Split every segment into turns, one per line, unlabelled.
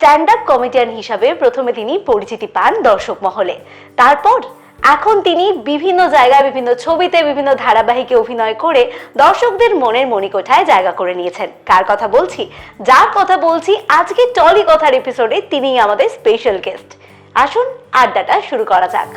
Stand up comedian হিসাবে প্রথমে তিনি পরিচিতি পান দর্শক মহলে। তারপর এখন তিনি বিভিন্ন জায়গায় বিভিন্ন ছবিতে বিভিন্ন ধারাবাহিকে অভিনয় করে দর্শকদের মনের মণিকোঠায় জায়গা করে নিয়েছেন। কার কথা বলছি? যার কথা বলছি, আজকে টলি কথার এপিসোডে তিনিই আমাদের স্পেশাল গেস্ট আসুন, আড্ডাটা শুরু করা যাক।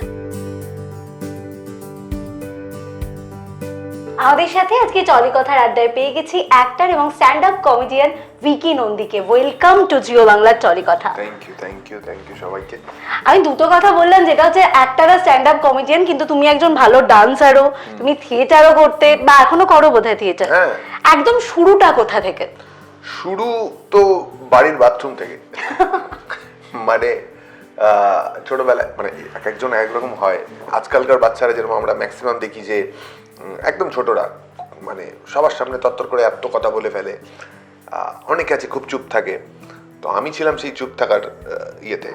আমাদের সাথে আজকে টলি কথার আড্ডায় পেয়ে গেছি অ্যাক্টর এবং স্ট্যান্ড আপ কমেডিয়ান ভিকি নন্দীকে ওয়েলকাম টু জিও বাংলার টলি কথা
thank you thank you thank you সবাইকে।
আমি দুটো কথা বললাম যেটা হচ্ছে আর স্ট্যান্ড আপ কমেডিয়ান কিন্তু তুমি একজন ভালো ডান্সারও তুমি থিয়েটারও করতে বা এখনও করো বোধহয় থিয়েটার
হ্যাঁ।
একদম শুরুটা কোথা থেকে?
শুরু তো বাড়ির বাথরুম থেকে। মানে ছোটবেলায় মানে এক একজন এক রকম হয়। আজকালকার বাচ্চারা যেরকম আমরা ম্যাক্সিমাম দেখি যে একদম ছোটরা মানে সবার সামনে তত্তর করে এত কথা বলে ফেলে। অনেকে আছে খুব চুপ থাকে। তো আমি ছিলাম সেই চুপ থাকার ইয়েতে।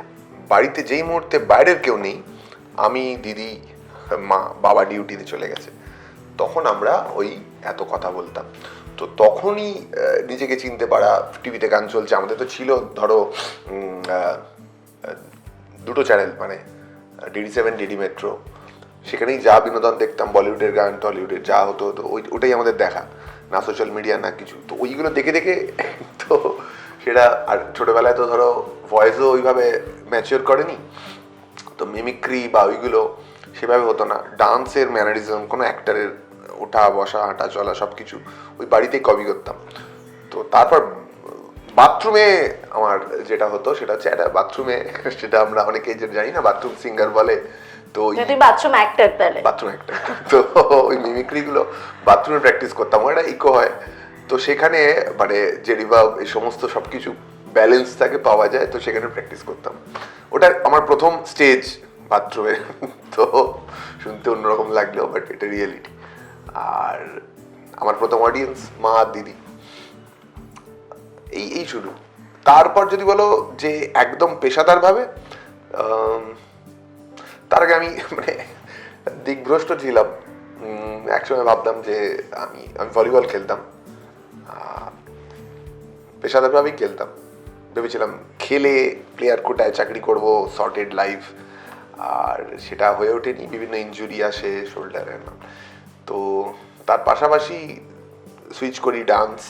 বাড়িতে যেই মুহূর্তে বাইরের কেউ নেই, আমি, দিদি, মা, বাবা ডিউটিতে চলে গেছে। তখন আমরা ওই এত কথা বলতাম। তো তখনই নিজেকে চিনতে পারা, টিভিতে গান চলছে। আমাদের তো ছিল, ধরো দুটো চ্যানেল মানে ডিডি সেভেন ডিডি মেট্রো। সেখানেই যা বিনোদন দেখতাম, বলিউডের গান, টলিউডের যা হতো হতো, ওই, ওটাই আমাদের দেখা। না সোশ্যাল মিডিয়া না কিছু। তো ওইগুলো দেখে দেখে তো সেটা, আর ছোটোবেলায় তো ধরো ভয়েসও ওইভাবে ম্যাচিওর করেনি। তো মিমিক্রি বা ওইগুলো সেভাবে হতো না। ডান্সের ম্যানারিজম কোনো অ্যাক্টারের ওঠা, বসা, হাঁটা, চলা সব কিছু ওই বাড়িতেই কপি করতাম। তো তারপর বাথরুমে আমার যেটা হতো সেটা হচ্ছে একটা বাথরুমে সেটা আমরা অনেকে যে জানি না বাথরুম সিঙ্গার বলে। তো
যদি বাথরুম অ্যাক্টর তাহলে।
বাথরুম একটা তো ওই মিমিক্রিগুলো বাথরুমে প্র্যাকটিস করতাম ওটা ইকো হয়। তো সেখানে মানে যে রিভাব এই সমস্ত সব কিছু ব্যালেন্স থাকে পাওয়া যায় তো সেখানে প্র্যাকটিস করতাম। ওটা আমার প্রথম স্টেজ বাথরুমে। তো শুনতে অন্যরকম লাগলেও বাট এটা রিয়েলিটি আর আমার প্রথম অডিয়েন্স মা দিদি। এই এই শুরু তারপর যদি বলো যে একদম পেশাদারভাবে তার আগে আমি মানে দিকভ্রষ্ট ছিলাম। একসময় ভাবতাম যে আমি আমি ভলিবল খেলতাম। পেশাদারভাবেই খেলতাম। ভেবেছিলাম খেলে প্লেয়ার কোটায় চাকরি করব সর্টেড লাইফ আর সেটা হয়ে ওঠেনি। বিভিন্ন ইনজুরি আসে শোল্ডারে তো তার পাশাপাশি সুইচ করি ডান্স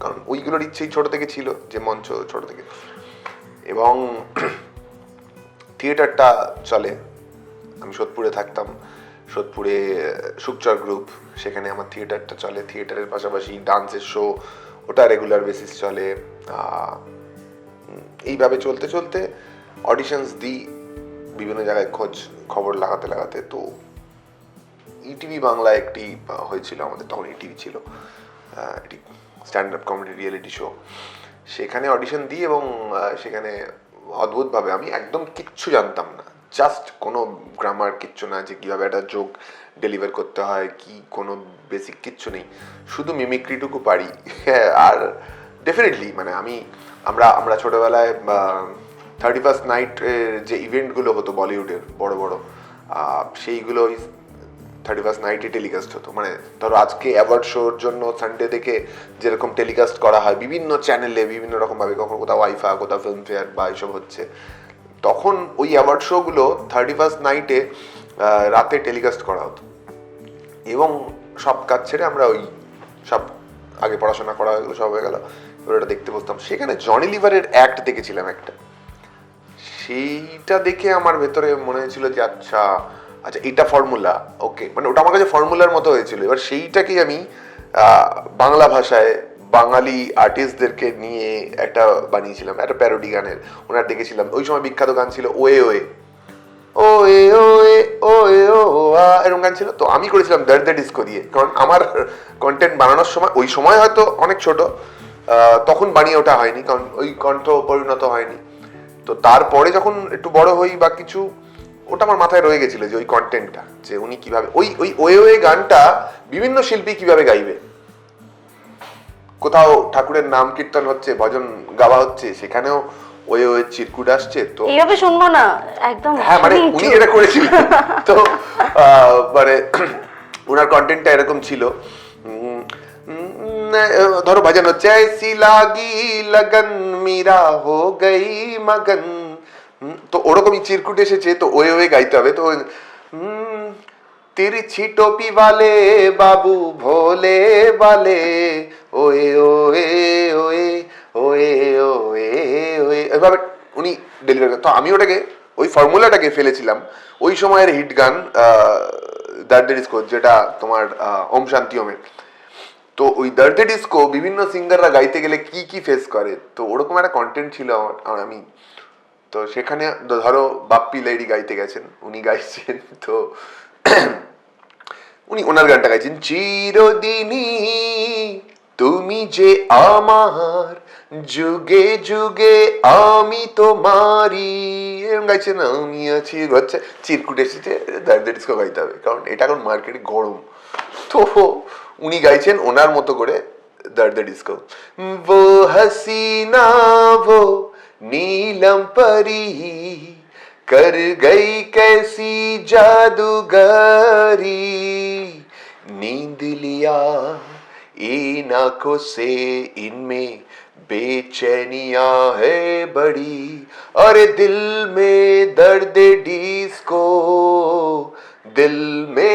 কারণ ওইগুলোর ইচ্ছেই ছোট থেকে ছিল, যে মঞ্চ ছোট থেকে। এবং থিয়েটারটা চলে। আমি সোদপুরে থাকতাম। সোদপুরে সুকচর গ্রুপ সেখানে আমার থিয়েটারটা চলে। থিয়েটারের পাশাপাশি ডান্সের শো ওটা রেগুলার বেসিস চলে। এইভাবে চলতে চলতে অডিশনস দিই বিভিন্ন জায়গায় খোঁজ খবর লাগাতে লাগাতে। তো ইটিভি বাংলা একটি হয়েছিল আমাদের তখন ইটিভি ছিল। আহ, এটি stand up comedy reality show সেখানে অডিশন দিই এবং সেখানে অদ্ভুতভাবে আমি একদম কিচ্ছু জানতাম না। জাস্ট কোনো গ্রামার কিচ্ছু না যে কীভাবে একটা যোগ ডেলিভার করতে হয়, কি কোনো বেসিক কিচ্ছু নেই। শুধু মিমিক্রিটুকু পারি। হ্যাঁ আর ডেফিনেটলি মানে আমি, আমরা আমরা ছোটোবেলায় থার্টি ফার্স্ট নাইট যে ইভেন্টগুলো হতো বলিউডের, বড় বড় সেইগুলো থার্টি ফার্স্ট নাইটে টেলিকাস্ট হতো। মানে ধরো আজকে অ্যাওয়ার্ড শোর জন্য সানডে থেকে যেরকম টেলিকাস্ট করা হয়, বিভিন্ন চ্যানেলে বিভিন্ন রকমভাবে, কখনো কোথাও ওয়াইফা কোথাও ফিল্ম ফেয়ার বা এইসব হচ্ছে। তখন ওই অ্যাওয়ার্ড শোগুলো থার্টি ফার্স্ট নাইটে রাতে টেলিকাস্ট করা হতো। এবং সব কাজ ছেড়ে আমরা ওই সব আগে পড়াশোনা করা হয়ে সব হয়ে গেল। এবার ওটা দেখতে বসতাম। সেখানে জনি লিভারের অ্যাক্ট দেখেছিলাম একটা। সেইটা দেখে আমার ভেতরে মনে হয়েছিল যে আচ্ছা আচ্ছা এটা ফর্মুলা ওকে মানে ওটা আমার কাছে ফর্মুলার মতো হয়েছিল। এবার সেইটাকেই আমি বাংলা ভাষায় বাঙালি আর্টিস্টদেরকে নিয়ে একটা বানিয়েছিলাম, একটা প্যারোডি গানের। ওনার দেখেছিলাম, ওই সময় বিখ্যাত গান ছিল ওয়ে ওয়ে। ওয়ে ওয়ে ওয়ে ও এ ও আ, এরকম গান ছিল। তো আমি করেছিলাম দর্দে ডিস্কো দিয়ে। কারণ আমার কন্টেন্ট বানানোর সময়, ওই সময় হয়তো অনেক ছোট তখন বানিয়ে ওঠা হয়নি, কারণ ওই কণ্ঠ পরিণত হয়নি। তো তারপরে যখন একটু বড় হই বা কিছু, ওটা আমার মাথায় রয়ে গেছিল যে ওই কন্টেন্টটা যে উনি কীভাবে, ওই ওই ওয়ে ওয়ে গানটা বিভিন্ন শিল্পী কীভাবে গাইবে। কোথাও ঠাকুরের নাম কীর্তন হচ্ছে ভজন গাওয়া হচ্ছে সেখানেও ওয়ে ওয়ে চিরকুট আসছে তো
এইভাবে শুনবো না একদম
হ্যাঁ মানে
শুনি
উনি
একটু।
এটা করেছিলেন তো আহ, মানে ওনার কন্টেন্টটা এরকম ছিল উম, উম, ধরো ভজন হচ্ছে ऐसी লাগি লগন মীরা হো গই মগন হুম, তো ওরকমই চিরকুট এসেছে তো ওয়ে ওয়ে গাইতে হবে তো হুম, তিরছি টপি वाले বাবু ভোলে वाले ওয়ে ওয়ে ওয়ে ওয়ে ওয়ে ওয়ে। এভাবে উনি ডেলিভারি তো আমি ওটাকে, ওই ফর্মুলাটাকে ফেলেছিলাম। ওই সময়ের হিট গান দ্যাট ডিস্কো যেটা তোমার ওম শান্তি ওমের তো ওই দার্টে ডিস্কো বিভিন্ন সিঙ্গাররা গাইতে গেলে কি কি ফেস করে? তো ওরকম একটা কন্টেন্ট ছিল আমার আমি। তো সেখানে ধরো বাপ্পি লেডি গাইতে গেছেন, উনি গাইছেন, তো উনি ওনার গানটা গাইছেন, চিরদিনই তুমি যে আমার যুগে যুগে আমি তোমারি এরকম গাইছেন আমি আছি হচ্ছে চিরকুট এসেছে দার্দে ডিস্কো গাইতে হবে কারণ এটা এখন মার্কেটে গরম তো উনি গাইছেন ওনার মতো করে দর্দ ডিস্কো वो हसीना वो नीलम परी कर गई कैसी जादूगरी नींद लिया इन आंखों से इनमें बेचैनियां है बड़ी अरे दिल में दर्द डिस्को দিল মে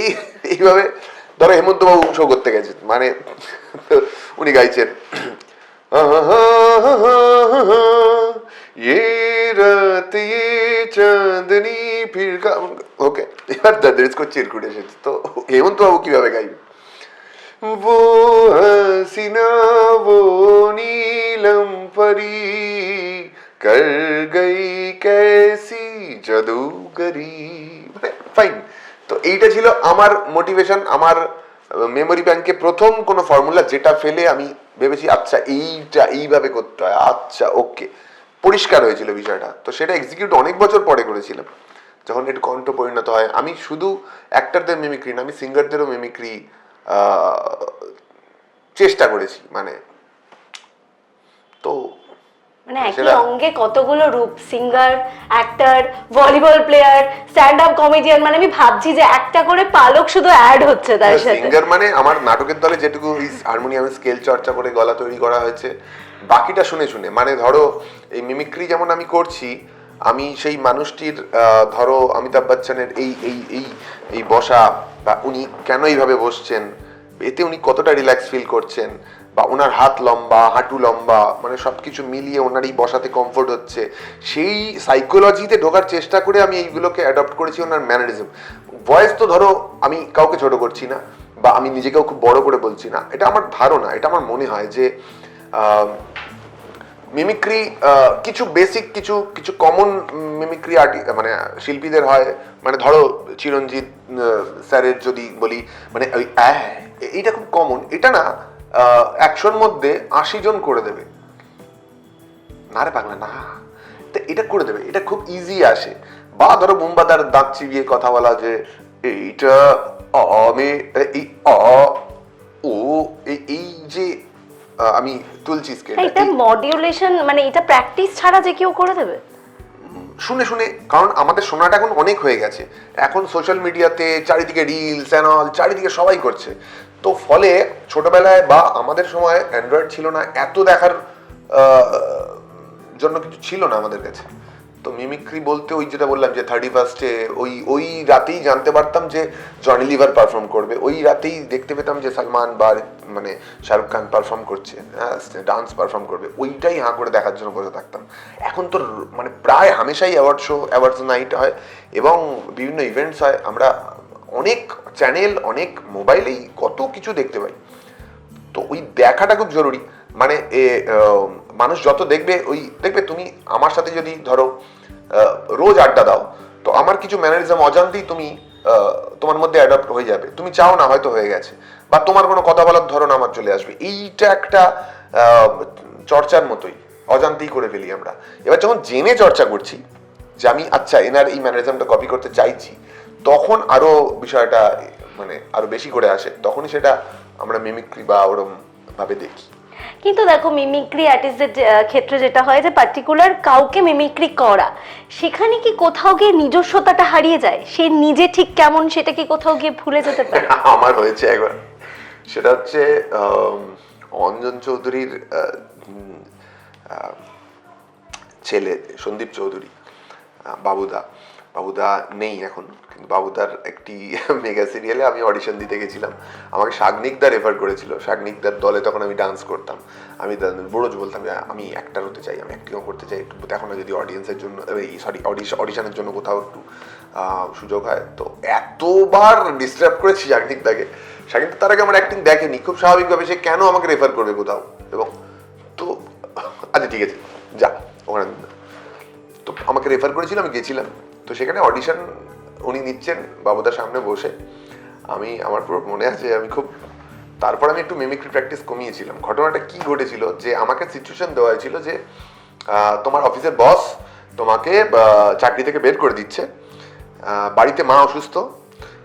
এই এইভাবে ধরো হেমন্ত বাবু শো করতে গেছেন মানে উনি গাইছেন ये रात ये চাঁদনি ফির ওকে এবার দাদের इसको চিরকুট এসেছে তো হেমন্ত বাবু কিভাবে গাইবে वो हसीना वो नीलम परी कर गई कैसी जादूगरी ফাইন তো এইটা ছিল আমার মোটিভেশন আমার মেমোরি ব্যাংকে প্রথম কোনো ফর্মুলা যেটা ফেলে আমি ভেবেছি আচ্ছা এইটা এইভাবে করতে হয় আচ্ছা ওকে পরিষ্কার হয়েছিল বিষয়টা তো সেটা এক্সিকিউট অনেক বছর পরে করেছিলাম যখন একটু কণ্ঠ পরিণত হয় আমি শুধু অ্যাক্টারদের মেমিক্রি না আমি সিঙ্গারদেরও মেমিক্রি চেষ্টা করেছি মানে। তো
মানে একই অঙ্গে কতগুলো রূপ singer actor volleyball player stand up comedian মানে আমি ভাবছি যে একটা করে পালক শুধু অ্যাড হচ্ছে তার সাথে।
সিঙ্গার মানে আমার নাটকের দলে যেটুকু হারমোনিয়াম স্কেল চর্চা করে গলা তৈরি করা হয়েছে বাকিটা শুনে শুনে। মানে ধরো এই মিমিক্রি যেমন আমি করছি আমি সেই মানুষটির ধরো অমিতাভ বচ্চনের এই এই এই এই বসা বা উনি কেন এইভাবে বসছেন? এতে উনি কতটা রিল্যাক্স ফিল করছেন? বা ওনার হাত লম্বা, হাঁটু লম্বা মানে সব কিছু মিলিয়ে ওনার এই বসাতে কমফোর্ট হচ্ছে। সেই সাইকোলজিতে ঢোকার চেষ্টা করে আমি এইগুলোকে অ্যাডপ্ট করেছি ওনার ম্যানারিজম ভয়েস তো ধরো, আমি কাউকে ছোট করছি না, বা আমি নিজেকেও খুব বড় করে বলছি না। এটা আমার ধারণা, এটা আমার মনে হয় যে মিমিক্রি কিছু বেসিক কিছু কিছু কমন মিমিক্রি আর্টি মানে শিল্পীদের হয়। মানে ধরো, চিরঞ্জিত স্যারের যদি বলি মানে ওই এইটা খুব কমন এটা না একশোর মধ্যে আশি জন করে দেবে। না রে পাগলা, না। এটা করে দেবে। এটা খুব ইজি আসে। বা ধরো, বুম্বাদার দাঁত চিবিয়ে কথা বলা যে, এইটা আমি এই অ, ও এই যে আমি তুলছি স্কেল
এটা মডিউলেশন মানে এটা প্র্যাকটিস ছাড়া যে কেউ করে দেবে?
শুনে শুনে কারণ আমাদের শোনাটা এখন অনেক হয়ে গেছে। এখন সোশ্যাল মিডিয়াতে চারিদিকে রিলস অ্যানল চারিদিকে সবাই করছে। তো ফলে ছোটবেলায় বা আমাদের সময় অ্যান্ড্রয়েড ছিল না এত দেখার জন্য কিছু ছিল না আমাদের কাছে। তো মিমিক্রি বলতে ওই যেটা বললাম যে থার্টি ফার্স্টে ওই ওই রাতেই জানতে পারতাম যে জনি লিভার পারফর্ম করবে। ওই রাতেই দেখতে পেতাম যে সালমান বা মানে শাহরুখ খান পারফর্ম করছে হ্যাঁ ডান্স পারফর্ম করবে। ওইটাই হাঁ করে দেখার জন্য বসে থাকতাম। এখন তো মানে প্রায় হামেশাই অ্যাওয়ার্ড শো অ্যাওয়ার্ডস নাইট হয় এবং বিভিন্ন ইভেন্টস হয়। আমরা অনেক চ্যানেল অনেক মোবাইলেই কত কিছু দেখতে পাই। তো ওই দেখাটা খুব জরুরি। মানে মানুষ যত দেখবে, ওই দেখবে তুমি আমার সাথে যদি ধরো রোজ আড্ডা দাও, তো আমার কিছু ম্যানারিজম অজান্তেই তুমি তোমার মধ্যে অ্যাডপ্ট হয়ে যাবে। তুমি চাও না হয়তো হয়ে গেছে। বা তোমার কোনো কথা বলার ধরন আমার চলে আসবে। এইটা একটা চর্চার মতোই, অজান্তেই করে ফেলি আমরা। এবার যখন জেনে চর্চা করছি, যে আমি আচ্ছা এনার এই ম্যানারিজমটা কপি করতে চাইছি, তখন আরও বিষয়টা মানে আরও বেশি করে আসে। তখনই সেটা আমরা মিমিক্রি বা ওরম ভাবে দেখি।
কিন্তু দেখো মিমিক্রি আর্টিস্টদের ক্ষেত্রে যেটা হয় যে পার্টিকুলার কাউকে মিমিক্রি করা, সেখানে কি কোথাও গিয়ে নিজস্বতাটা হারিয়ে যায়? সে নিজে ঠিক কেমন সেটা কি কোথাও গিয়ে ভুলে যেতে পারে?
আমার হয়েছে একবার। সেটা হচ্ছে অঞ্জন চৌধুরীর ছেলে সন্দীপ চৌধুরী বাবুদা। বাবুদা নেই এখন। কিন্তু বাবুদার একটি মেগা সিরিয়ালে আমি অডিশন দিতে গেছিলাম। আমাকে শাগনিকদা রেফার করেছিল। শাগনিকদার দলে তখন আমি ডান্স করতাম। আমি বড়জ বলতাম যে, আমি অ্যাক্টার হতে চাই, আমি অ্যাক্টিংও করতে চাই। একটু দেখো না যদি অডিয়েন্সের জন্য সরি অডিশনের জন্য কোথাও একটু সুযোগ হয়। তো এতবার ডিস্টার্ব করেছি শাগনিকদাকে শাগনিক তার আগে আমার অ্যাক্টিং দেখেনি। খুব স্বাভাবিকভাবে সে কেন আমাকে রেফার করবে কোথাও? এবং তো আচ্ছা ঠিক আছে। যা, ওখানে। তো আমাকে রেফার করেছিল, আমি গেছিলাম। তো সেখানে অডিশন উনি নিচ্ছেন বাবুদার সামনে বসে। আমি, আমার পুরো মনে আছে আমি খুব তারপর আমি একটু মিমিক্রি প্র্যাকটিস কমিয়েছিলাম। ঘটনাটা কি ঘটেছিল? যে আমাকে সিচুয়েশন দেওয়া হয়েছিল যে তোমার অফিসের বস তোমাকে চাকরি থেকে বের করে দিচ্ছে। বাড়িতে মা অসুস্থ।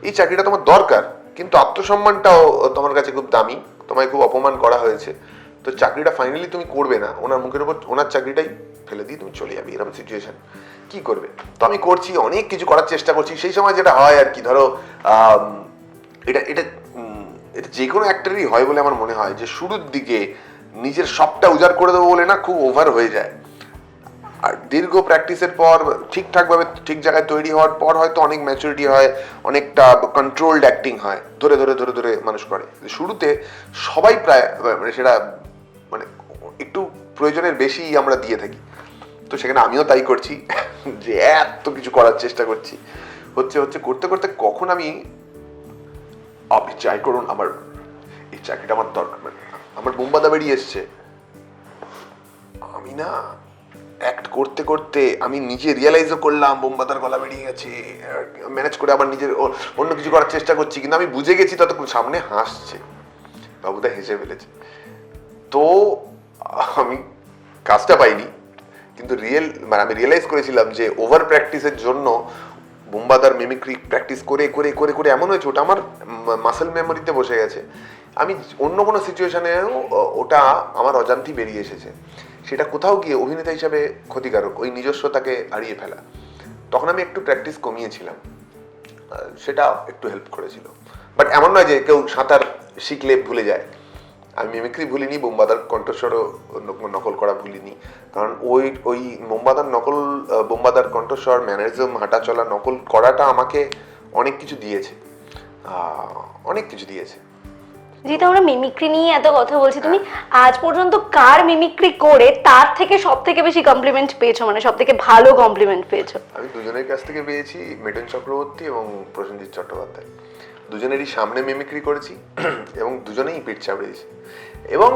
এই চাকরিটা তোমার দরকার, কিন্তু আত্মসম্মানটাও তোমার কাছে খুব দামি। তোমায় খুব অপমান করা হয়েছে। তো চাকরিটা ফাইনালি তুমি করবে না, ওনার মুখের উপর, ওনার চাকরিটাই ফেলে দিয়ে তুমি চলে যাবে এরকম সিচুয়েশন কি করবে? তো আমি করছি, অনেক কিছু করার চেষ্টা করছি, সেই সময় যেটা হয় আর কি, ধরো এটা এটা এটা যে কোনো অ্যাক্টারই হয় বলে আমার মনে হয় যে শুরুর দিকে নিজের সবটা উজাড় করে দেবো বলে না খুব ওভার হয়ে যায়। আর দীর্ঘ প্র্যাকটিসের পর, ঠিকঠাকভাবে ঠিক জায়গায় তৈরি হওয়ার পর হয়তো অনেক ম্যাচুরিটি হয়, অনেকটা কন্ট্রোলড অ্যাক্টিং হয়, ধরে ধরে ধরে ধরে মানুষ করে। শুরুতে সবাই প্রায় মানে সেটা মানে একটু প্রয়োজনের বেশি আমরা দিয়ে থাকি। তো সেখানে আমিও তাই করছি, যে এত কিছু করার চেষ্টা করছি। হচ্ছে হচ্ছে করতে করতে কখন আমি, আপনি চাই করুন আমার, এই চাকরিটা আমার দরকার মানে আমার বোম্বাদা বেরিয়ে এসছে। আমি না অ্যাক্ট করতে করতে আমি নিজে রিয়েলাইজও করলাম, বোম্বাদার গলা বেরিয়ে গেছে ম্যানেজ করে আবার নিজের অন্য কিছু করার চেষ্টা করছি, কিন্তু আমি বুঝে গেছি ততক্ষণ সামনে হাসছে। বাবুদা হেসে ফেলেছে। তো আমি কাজটা পাইনি, কিন্তু রিয়েল মানে আমি রিয়েলাইজ করেছিলাম যে ওভার প্র্যাকটিসের জন্য বোম্বাদার মিমিক্রি প্র্যাকটিস করে করে করে করে এমন হয়েছে, ওটা আমার মাসেল মেমোরিতে বসে গেছে। আমি অন্য কোনো সিচুয়েশনেও ওটা আমার অজান্তি বেরিয়ে এসেছে। সেটা কোথাও গিয়ে অভিনেতা হিসাবে ক্ষতিকারক, ওই নিজস্বতাকে হারিয়ে ফেলা। তখন আমি একটু প্র্যাকটিস কমিয়েছিলাম। সেটা একটু হেল্প করেছিল। বাট এমন নয় যে কেউ সাঁতার শিখলে ভুলে যায়। আমি মিমিক্রি ভুলিনি বোম্বাদার কণ্ঠস্বরও নকল করা ভুলিনি। কারণ ওই ওই বোম্বাদার নকল বোম্বাদার কণ্ঠস্বর ম্যানারিজম হাঁটা চলা নকল করাটা আমাকে অনেক কিছু দিয়েছে। অনেক কিছু দিয়েছে।
যেহেতু আমরা মিমিক্রি নিয়ে এত কথা বলছি তুমি আজ পর্যন্ত কার মিমিক্রি করে তার থেকে সব থেকে বেশি কমপ্লিমেন্ট পেয়েছ? মানে সব থেকে ভালো কমপ্লিমেন্ট পেয়েছ?
আমি দুজনের কাছ থেকে পেয়েছি মিঠুন চক্রবর্তী এবং প্রসেনজিৎ চট্টোপাধ্যায়। দুজনেরই সামনে মিমিক্রি করেছি, এবং দুজনেই পিঠ চাপড়িয়েছি এবং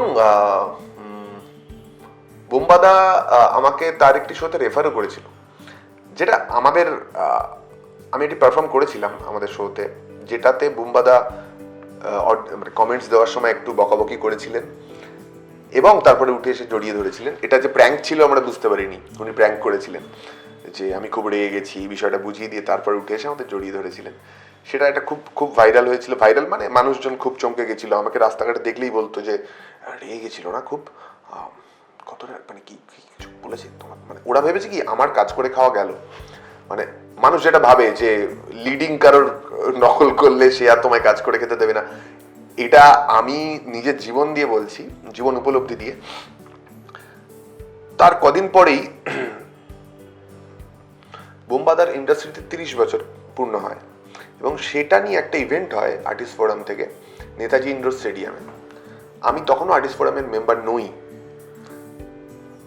বোম্বাদা আমাকে তার একটি শোতে রেফারও করেছিল, যেটা আমাদের আমি এটি পারফর্ম করেছিলাম আমাদের শোতে যেটাতে বুম্বাদা মানে কমেন্টস দেওয়ার সময় একটু বকাবকি করেছিলেন, এবং তারপরে উঠে এসে জড়িয়ে ধরেছিলেন। এটা যে প্র্যাঙ্ক ছিল আমরা বুঝতে পারিনি, উনি প্র্যাঙ্ক করেছিলেন, যে আমি খুব রেগে গেছি, এই বিষয়টা বুঝিয়ে দিয়ে তারপরে উঠে এসে আমাদের জড়িয়ে ধরেছিলেন। সেটা একটা খুব খুব ভাইরাল হয়েছিল। ভাইরাল মানে মানুষজন খুব চমকে গেছিল। আমাকে রাস্তাঘাটে দেখলেই বলতো যে রেগে গেছিল না খুব? কতটা মানে কি কিছু বলেছে তোমার? মানে ওরা ভেবেছে কি, আমার কাজ করে খাওয়া গেল। মানে মানুষ যেটা ভাবে যে লিডিং কারোর নকল করলে সে আর তোমায় কাজ করে খেতে দেবে না। এটা আমি নিজের জীবন দিয়ে বলছি, জীবন উপলব্ধি দিয়ে। তার কদিন পরেই বোম্বাদার ইন্ডাস্ট্রিতে তিরিশ বছর পূর্ণ হয়। এবং সেটা নিয়ে একটা ইভেন্ট হয় আর্টিস্ট ফোরাম থেকে নেতাজি ইন্ডোর স্টেডিয়ামে আমি তখনও আর্টিস্ট ফোরামের মেম্বার নই।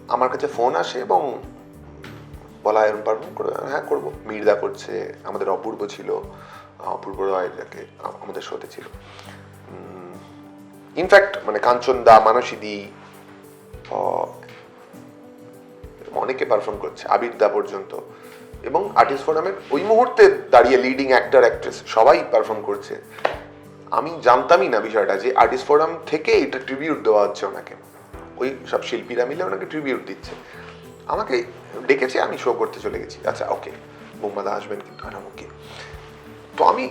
আমার কাছে ফোন আসে এবং বলা হয় পারফর্ম করে হ্যাঁ করব। মির্দা করছে আমাদের অপূর্ব ছিল অপূর্ব রায় যাকে আমাদের শোতে ছিল। ইনফ্যাক্ট মানে কাঞ্চন দা মানসী দি আহ, অনেকে পারফর্ম করছে আবির দা পর্যন্ত। এবং আর্টিস্ট ফোরামের ওই মুহূর্তে দাঁড়িয়ে লিডিং অ্যাক্টার অ্যাক্ট্রেস সবাই পারফর্ম করছে। আমি জানতামই না বিষয়টা যে আর্টিস্ট ফোরাম থেকে এটা ট্রিবিউট দেওয়া হচ্ছে ওনাকে। ওই সব শিল্পীরা মিলে ওনাকে ট্রিবিউট দিচ্ছে। আমাকে ডেকেছে, আমি শো করতে চলে গেছি। আচ্ছা ওকে বোম্বাদা আসবেন কিন্তু ওকে তো আমি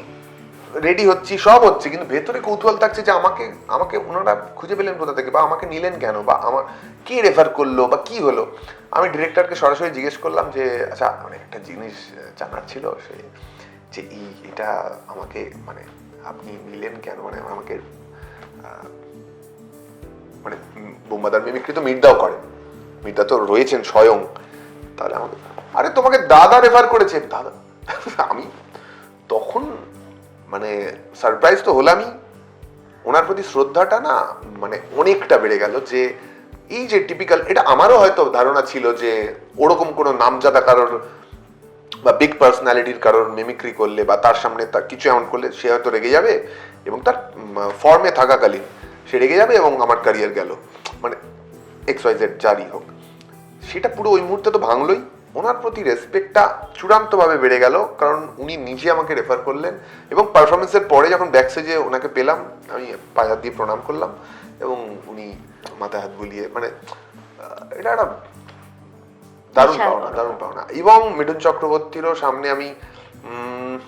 রেডি হচ্ছি, সব হচ্ছে, কিন্তু ভেতরে কৌতূহল থাকছে যে আমাকে আমাকে ওনারা খুঁজে পেলেন কোথা থেকে বা আমাকে নিলেন কেন বা আমার কে রেফার করল বা কি হলো? আমি ডিরেক্টরকে সরাসরি জিজ্ঞেস করলাম যে আচ্ছা মানে একটা জিনিস জানার ছিল সে, যে এই, এটা আমাকে মানে আপনি নিলেন কেন? মানে আমাকে মানে বোম্বাদার মিমিক্রি তো মির্দাও করেন মির্দা তো রয়েছেন স্বয়ং। তাহলে আমাকে, আরে তোমাকে দাদা রেফার করেছেন দাদা, আমি তখন মানে সারপ্রাইজ তো হলামই। ওনার প্রতি শ্রদ্ধাটা না মানে অনেকটা বেড়ে গেল যে এই যে টিপিক্যাল এটা আমারও হয়তো ধারণা ছিল যে ওরকম কোনো নামজাদা কারোর বা বিগ পার্সোনালিটির কারোর মিমিক্রি করলে বা তার সামনে তার কিছু এমন করলে সে হয়তো রেগে যাবে এবং তার ফর্মে থাকাকালীন সে রেগে যাবে এবং আমার ক্যারিয়ার গেল। মানে এক্স ওয়াই জেড জারি হোক। সেটা পুরো ওই মুহূর্তে তো ভাঙলোই। ওনার প্রতি রেসপেক্টটা চূড়ান্তভাবে বেড়ে গেল কারণ উনি নিজে আমাকে রেফার করলেন এবং পারফরমেন্সের পরে যখন ব্যাকসেজে ওনাকে পেলাম আমি পায়ে হাত দিয়ে প্রণাম করলাম এবং উনি মাথায় হাত বুলিয়ে মানে এটা একটা দারুণ পাওনা দারুণ পাওনা। এবং মিঠুন চক্রবর্তীরও সামনে আমি উম,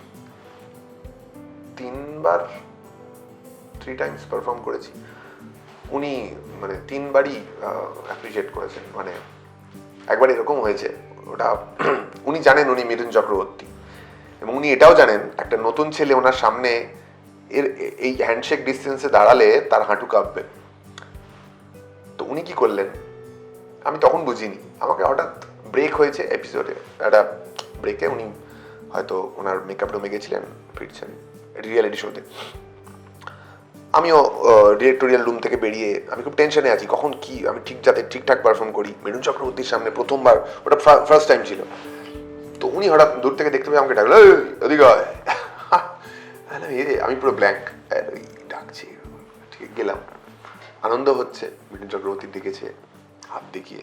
তিনবার থ্রি টাইমস পারফর্ম করেছি। উনি মানে তিনবারই অ্যাপ্রিসিয়েট করেছেন মানে একবার এরকম হয়েছে। ওটা উনি জানেন উনি মিঠুন চক্রবর্তী। এবং উনি এটাও জানেন, একটা নতুন ছেলে ওনার সামনে এর এই হ্যান্ডশেক ডিস্টেন্সে দাঁড়ালে তার হাঁটু কাঁপবে। তো উনি কি করলেন? আমি তখন বুঝিনি। আমাকে হঠাৎ ব্রেক হয়েছে এপিসোডে একটা ব্রেকে উনি হয়তো ওনার মেকআপ রুমে গেছিলেন, ফিরছেন রিয়েলিটি শোতে আমিও ডিরেক্টোরিয়াল রুম থেকে বেরিয়ে আমি খুব টেনশনে আছি কখন কি আমি ঠিক যাতে ঠিকঠাক পারফর্ম করি। মেরুন চক্রবর্তীর সামনে প্রথমবার ওটা ফার্স্ট টাইম ছিল। তো উনি হঠাৎ দূর থেকে দেখতে পেয়ে আমাকে ডাকলো "এই, এদিকে আয়।" আমি পুরো ব্ল্যাঙ্ক ডাকছি ঠিক গেলাম। আনন্দ হচ্ছে মিঠুন চক্রবর্তী দেখেছে হাত দেখিয়ে।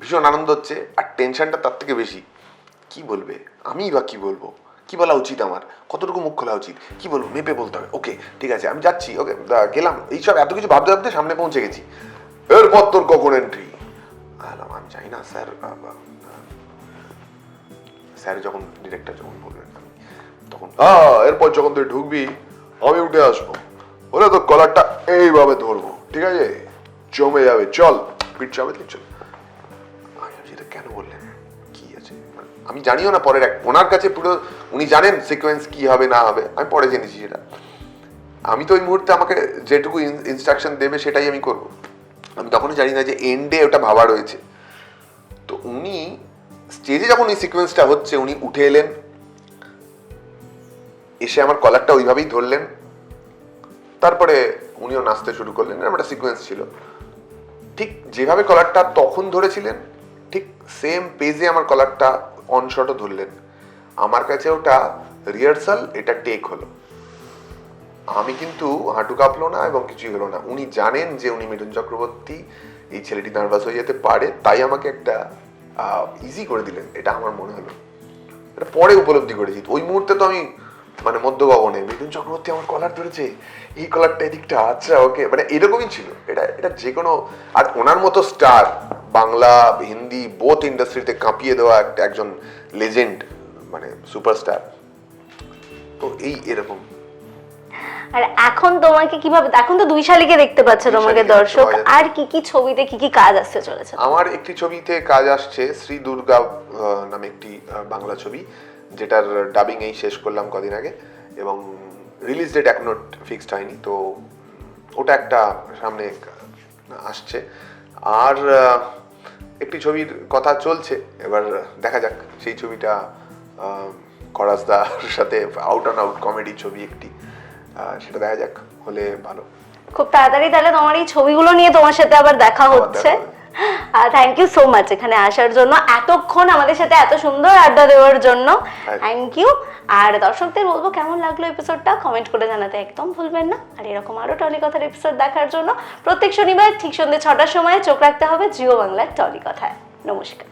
ভীষণ আনন্দ হচ্ছে আর টেনশনটা তার থেকে বেশি। কি বলবে? আমি বা কি বলব? কি বলা উচিত আমার? কতটুকু মুখ খোলা উচিত? কি বলব? মেপে বলতে হবে। ওকে ঠিক আছে, আমি যাচ্ছি। ওকে গেলাম। এইসব এত কিছু ভাবতে ভাবতে সামনে পৌঁছে গেছি। এরপর তোর কখন এন্ট্রি আমি জানি না, স্যার স্যার যখন ডিরেক্টর যখন বলবেন, আমি তখন এরপর যখন তুই ঢুকবি, আমি উঠে আসব। বলে তো কলারটা এইভাবে ধরবো, ঠিক আছে? জমে যাবে। চল পিঠ চাবে চল। আমি এটা কেন বললেন? কি আছে? মানে আমি জানিও না পরের এক- ওনার কাছে পুরো উনি জানেন সিকোয়েন্স কি হবে, না হবে, আমি পরে জেনেছি সেটা। আমি তো ওই মুহূর্তে আমাকে যেটুকু ইনস্ট্রাকশন দেবে সেটাই আমি করব। আমি তখনই জানি না যে এন্ডে ওটা ভাবা রয়েছে। তো উনি স্টেজে যখন এই সিকোয়েন্সটা হচ্ছে, উনি উঠে এলেন, এসে আমার কলারটা ওইভাবেই ধরলেন। তারপরে উনিও নাচতে শুরু করলেন, এরকম একটা সিকোয়েন্স ছিল। ঠিক যেভাবে কলারটা তখন ধরেছিলেন, ঠিক সেম পেজে আমার কলারটা অনশটও ধরলেন। আমার কাছে ওটা রিহার্সাল এটা টেক হলো। আমি কিন্তু হাঁটু কাঁপলো না এবং কিছুই হলো না। উনি জানেন যে উনি মিঠুন চক্রবর্তী, এই ছেলেটি নার্ভাস হয়ে যেতে পারে, তাই আমাকে একটা ইজি করে দিলেন। এটা আমার মনে হলো। এটা পরে উপলব্ধি করেছি। ওই মুহূর্তে তো আমি মানে মধ্য গগনে মিঠুন চক্রবর্তী আমার কলার ধরেছে, এই কলারটা এদিকটা আচ্ছা ওকে মানে এরকমই ছিল। এটা এটা যে কোনো, আর ওনার মতো স্টার বাংলা, হিন্দি বোথ ইন্ডাস্ট্রিতে কাঁপিয়ে দেওয়া একটা একজন লেজেন্ড মানে সুপারস্টার তো এই এরকম।
আর এখন তোমাকে কীভাবে এখন তো দুই শালিকে দেখতে পাচ্ছে তোমাকে দর্শক। আর কি কি ছবিতে কি কি কাজ আসতে চলেছে?
আমার একটি ছবিতে কাজ আসছে শ্রী দুর্গা নামে একটি বাংলা ছবি যেটার ডাবিং এই শেষ করলাম কদিন আগে এবং রিলিজ ডেট এখনও ফিক্সড হয়নি। তো ওটা একটা সামনে আসছে। আর একটি ছবির কথা চলছে। এবার দেখা যাক সেই ছবিটা করাসদার সাথে আউট অ্যান্ড আউট কমেডি ছবি একটি। সেটা দেখা যাক হলে ভালো।
খুব তাড়াতাড়ি তাহলে তোমার এই ছবিগুলো নিয়ে তোমার সাথে আবার দেখা হচ্ছে।
দেখা
থ্যাংক ইউ সো মাচ এখানে আসার জন্য। এতক্ষণ আমাদের সাথে এত সুন্দর আড্ডা দেওয়ার জন্য। থ্যাংক ইউ আর দর্শকদের বলব কেমন লাগল এপিসোডটা কমেন্ট করে জানাতে একদম ভুলবেন না। আর এরকম আরও টলি কথার এপিসোড দেখার জন্য প্রত্যেক শনিবার ঠিক সন্ধ্যে ছটার সময় চোখ রাখতে হবে জিও বাংলার টলি কথায়। নমস্কার।